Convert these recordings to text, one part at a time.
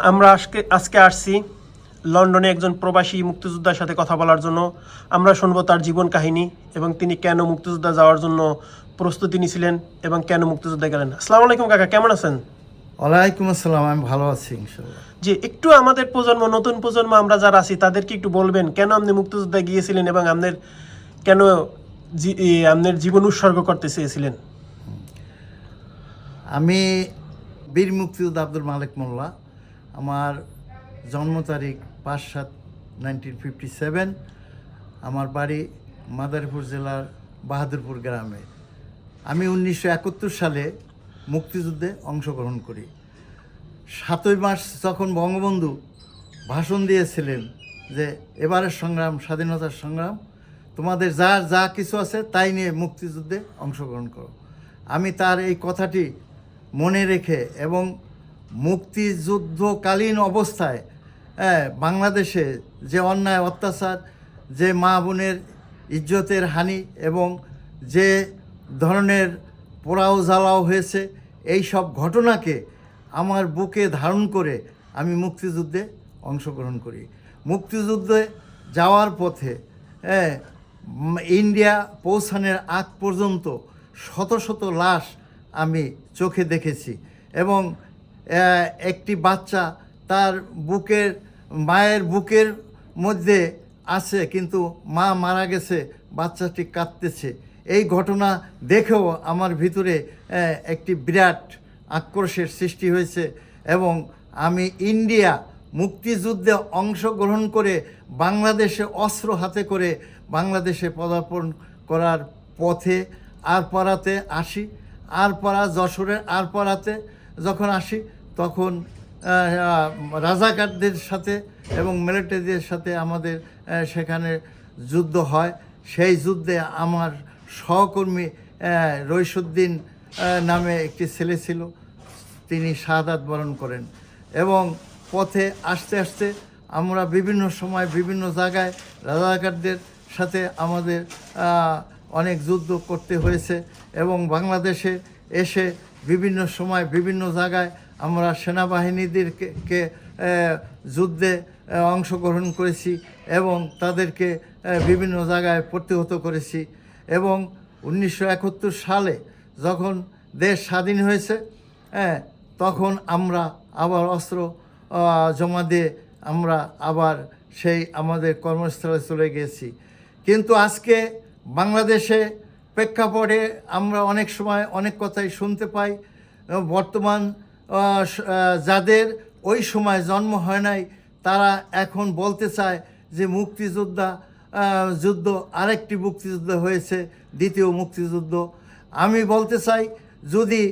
আমরা আজকে আজকে আসছি লন্ডনে একজন প্রবাসী মুক্তিযোদ্ধার সাথে কথা বলার জন্য। আমরা শুনব তার জীবন কাহিনী এবং তিনি কেন মুক্তিযোদ্ধা যাওয়ার জন্য প্রস্তুতি নিয়েছিলেন এবং কেন মুক্তিযোদ্ধা গেলেন। আসসালামু আলাইকুম কাকা কেমন আছেন? ওয়ালাইকুম আসসালাম আমি ভালো আছি যে একটু আমাদের প্রজন্ম নতুন প্রজন্ম আমরা যারা আছি তাদেরকে একটু বলবেন কেন আপনি মুক্তিযোদ্ধা গিয়েছিলেন এবং আপনার কেন জি- আপনার জীবন উৎসর্গ করতে চেয়েছিলেন? আমি বীর মুক্তিযোদ্ধা আব্দুল মালিক মোল্লা আমার জন্ম তারিখ পাঁচ সাত নাইনটিন ফিফটি সেভেন। আমার বাড়ি মাদারীপুর জেলার বাহাদুরপুর গ্রামে। আমি উনিশশো একাত্তর সালে মুক্তিযুদ্ধে অংশগ্রহণ করি। সাতই মার্চ যখন বঙ্গবন্ধু ভাষণ দিয়েছিলেন যে, এবারের সংগ্রাম, স্বাধীনতার সংগ্রাম, তোমাদের যা যা কিছু আছে তাই নিয়ে মুক্তিযুদ্ধে অংশগ্রহণ করো। আমি তার এই কথাটি মনে রেখে এবং মুক্তিযুদ্ধকালীন অবস্থায় হ্যাঁ, বাংলাদেশে যে অন্যায় অত্যাচার যে মা বোনের ইজ্জতের হানি এবং যে ধরনের পোড়াও জ্বালাও হয়েছে এই সব ঘটনাকে আমার বুকে ধারণ করে আমি মুক্তিযুদ্ধে অংশগ্রহণ করি। মুক্তিযুদ্ধে যাওয়ার পথে হ্যাঁ, ইন্ডিয়া পৌঁছানোর আগ পর্যন্ত শত শত লাশ আমি চোখে দেখেছি এবং একটি বাচ্চা তার বুকের, মায়ের বুকের মধ্যে আছে, কিন্তু মা মারা গেছে, বাচ্চাটি কাঁদতেছে। এই ঘটনা দেখেও আমার ভিতরে একটি বিরাট আক্রোশের সৃষ্টি হয়েছে এবং আমি ইন্ডিয়া মুক্তিযুদ্ধে অংশগ্রহণ করে বাংলাদেশে অস্ত্র হাতে করে বাংলাদেশে পদার্পণ করার পথে আরপাড়াতে আসি। আরপাড়া যশোরের আরপাড়াতে যখন আসি তখন রাজাকারদের সাথে এবং মিলিটারিদের সাথে আমাদের সেখানে যুদ্ধ হয়। সেই যুদ্ধে আমার সহকর্মী রইসুদ্দিন নামে একটি ছেলে ছিল। তিনি শাহাদাত বরণ করেন এবং পথে আসতে আসতে আমরা বিভিন্ন সময় বিভিন্ন জায়গায় রাজাকারদের সাথে আমাদের অনেক যুদ্ধ করতে হয়েছে এবং বাংলাদেশে এসে বিভিন্ন সময় বিভিন্ন জায়গায় আমরা সেনাবাহিনীদেরকে যুদ্ধে অংশগ্রহণ করেছি এবং তাদেরকে বিভিন্ন জায়গায় প্রতিহত করেছি। এবং উনিশশো একাত্তর সালে যখন দেশ স্বাধীন হয়েছে হ্যাঁ তখন আমরা আবার অস্ত্র জমা দিয়ে আমরা আবার সেই আমাদের কর্মস্থলে চলে গেছি কিন্তু আজকে বাংলাদেশে প্রেক্ষাপটে আমরা অনেক সময় অনেক কথাই শুনতে পাই। বর্তমান যাদের ওই সময় জন্ম হয় নাই, তারা এখন বলতে চায় যে মুক্তিযোদ্ধা যুদ্ধ, আরেকটি মুক্তিযুদ্ধ হয়েছে, দ্বিতীয় মুক্তিযুদ্ধ। আমি বলতে চাই, যদি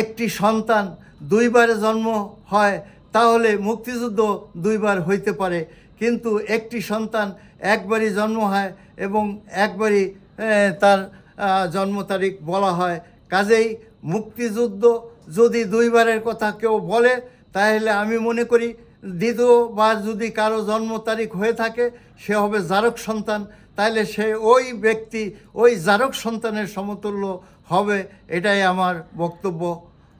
একটি সন্তান দুইবারে জন্ম হয়, তাহলে মুক্তিযুদ্ধ দুইবার হইতে পারে। কিন্তু একটি সন্তান একবারই জন্ম হয় এবং একবারই তার জন্ম তারিখ বলা হয়। কাজেই মুক্তিযুদ্ধ যদি দুইবারের কথা কেউ বলে, তাহলে আমি মনে করি দ্বিতীয়বার যদি কারও জন্ম তারিখ হয়ে থাকে, সে হবে জারক সন্তান। তাহলে সে ওই ব্যক্তি, ওই জারক সন্তানের সমতুল্য হবে, এটাই আমার বক্তব্য।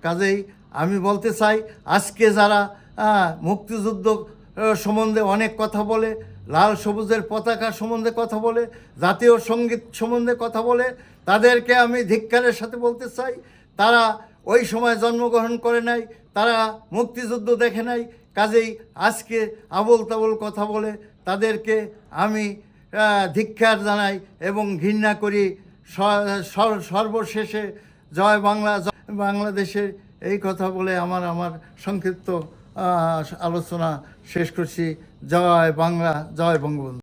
কাজেই আমি বলতে চাই, আজকে যারা মুক্তিযুদ্ধ সম্বন্ধে অনেক কথা বলে, লাল সবুজের পতাকা সম্বন্ধে কথা বলে, জাতীয় সংগীত সম্বন্ধে কথা বলে, তাদেরকে আমি ধিক্কারের সাথে বলতে চাই তারা ওই সময় জন্মগ্রহণ করে নাই, তারা মুক্তিযুদ্ধ দেখে নাই, কাজেই আজকে আবল তাবল কথা বলে তাদেরকে আমি ধিক্ষার জানাই এবং ঘৃণা করি। সর্বশেষে জয় বাংলা বাংলাদেশের এই কথা বলে আমার আমার সংক্ষিপ্ত আলোচনা শেষ করছি। জয় বাংলা, জয় বঙ্গবন্ধু।